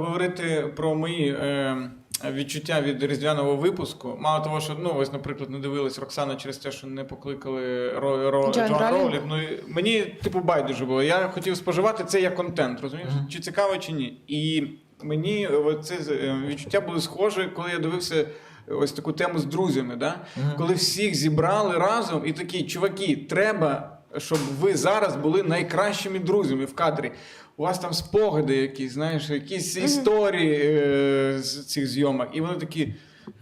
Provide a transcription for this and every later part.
Говорити про мої е, відчуття від різдвяного випуску. Мало того, що ну ось, наприклад, не дивилась Роксана через те, що не покликали Ро, Ро, Джоан Роулінг. Ну мені типу байдуже було. Я хотів споживати це як контент, розумієш? Чи цікаво, чи ні. І мені це відчуття були схожі, коли я дивився. Ось таку тему з друзями, да? коли всіх зібрали разом і такі, чуваки, треба, щоб ви зараз були найкращими друзями в кадрі. У вас там спогади якісь, знаєш, якісь історії е, з цих зйомок. І вони такі.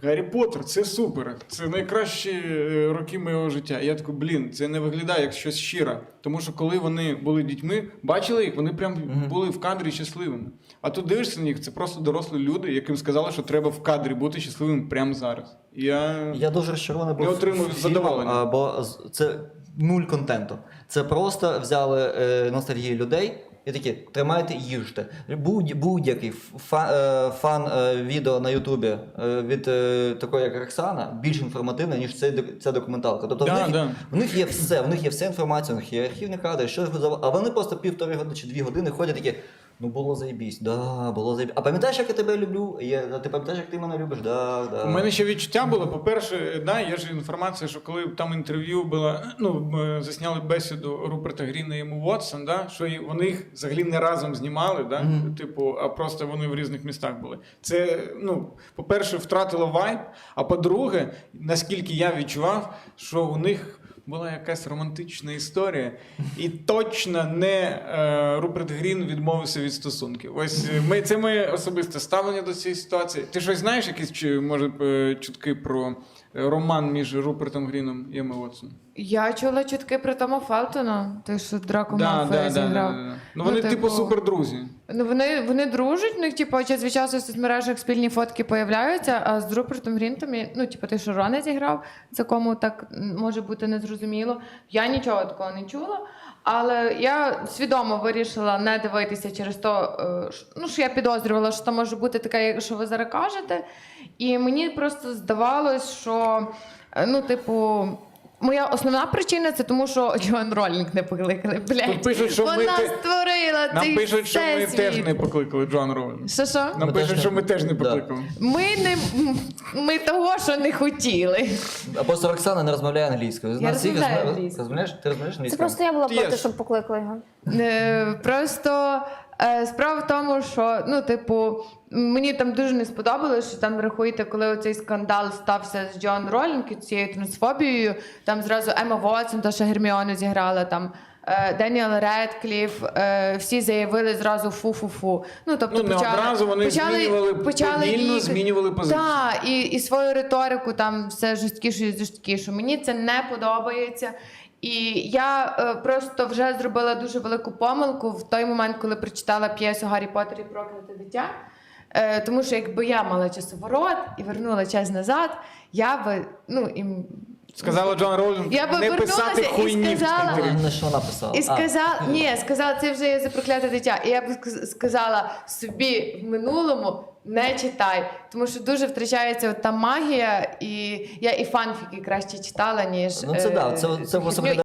Гаррі Поттер, це супер. Це найкращі е, роки моєго життя. І я такий, блін, це не виглядає як щось щире. Тому що коли вони були дітьми, бачили їх, вони прям були в кадрі щасливими. А тут дивишся на них, це просто дорослі люди, яким сказали, що треба в кадрі бути щасливим прямо зараз. Я... Я дуже розчарований був Я отримую задоволення. бо це нуль контенту. Це просто взяли е, ностальгію людей і такі тримайте, їжте. Будь, будь-який фан, е, фан е, відео на Ютубі е, від е, такої, як Роксана, більш інформативне, ніж цей, ця документалка. Тобто Да, в, них, да. в них є все, в них є вся інформація, в них є архівні кадри, що а вони просто півтори години чи дві години ходять такі. Ну було заєбісь, да, було заєбісь. А пам'ятаєш, як я тебе люблю? Є, ти пам'ятаєш, як ти мене любиш? Да, да. У мене ще відчуття було. По-перше, да, є ж інформація, що коли там інтерв'ю було, ну е, засняли бесіду Руперта Гріна і йому Вотсон, да, що вони їх взагалі не разом знімали, да, типу, а просто вони в різних містах були. Це, ну, по-перше, втратило вайб. А по-друге, наскільки я відчував, що у них. Була якась романтична історія, і точно не е, Руперт Грін відмовився від стосунків. Ось е, ми це моє особисте ставлення до цієї ситуації. Ти щось знаєш, якісь чи може е, чутки про е, роман між Рупертом Гріном і Еми Уотсоном? Я чула чутки про Тома Фелтона, той, що Драко Малфоя зіграв. Ну вони, типу, супер друзі. Ну, вони, вони дружать, в них, типу, час від часу в соцмережах спільні фотки появляються, а з Рупертом Грінтом, я- ну, типу, той, що Роне зіграв, за кому так м, може бути незрозуміло. Я нічого такого не чула. Але я свідомо вирішила не дивитися через то, е, ш- ну, що я підозрювала, що там може бути таке, як що ви зараз кажете. І мені просто здавалось, що, е, ну, типу. Моя основна причина це тому, що Джоан Ролінг не покликали. Блядь. Пишуть, що ми Вона те- створила Нам цей пишуть, що ми всесвіт. теж не покликали Джоан Роулінг. Що що? Нам Ми теж пишуть, не- що ми теж не Да. покликали. Ми не ми того, що не хотіли. А просто Роксана не розмовляє англійською. Я всіх розмовляю розмов- англійською. Розмовляєш? Ти розмовляєш Це англійською? просто я була проти, Yes. щоб покликали його. Е, Просто справа в тому, що ну, типу, мені там дуже не сподобалось, що там рахуєте, коли оцей скандал стався з Джон Ролінг і цією трансфобією, там зразу Ема Вотсон, та що Герміону зіграла там. е, Деніел Редкліф, е, всі заявили зразу фу-фу-фу. Ну, тобто, Ну, не одразу вони змінювали, повільно змінювали позицію. Так, і, і свою риторику там все жорсткіше і жорсткіше. Мені це не подобається. І я е, просто вже зробила дуже велику помилку в той момент, коли прочитала п'єсу Гаррі Поттер і прокляте дитя. Е, тому що якби я мала часоворот і вернула час назад, я би ну і Сказала Джоан Роулінг Я би не писати вернулася і сказала- Не що написала? І А, сказала, ні, сказала, це вже є за прокляте дитя. І я б сказала собі в минулому не читай, тому що дуже втрачається та магія, і я і фанфіки краще читала, ніж Ну це е, да, це, це просто херню.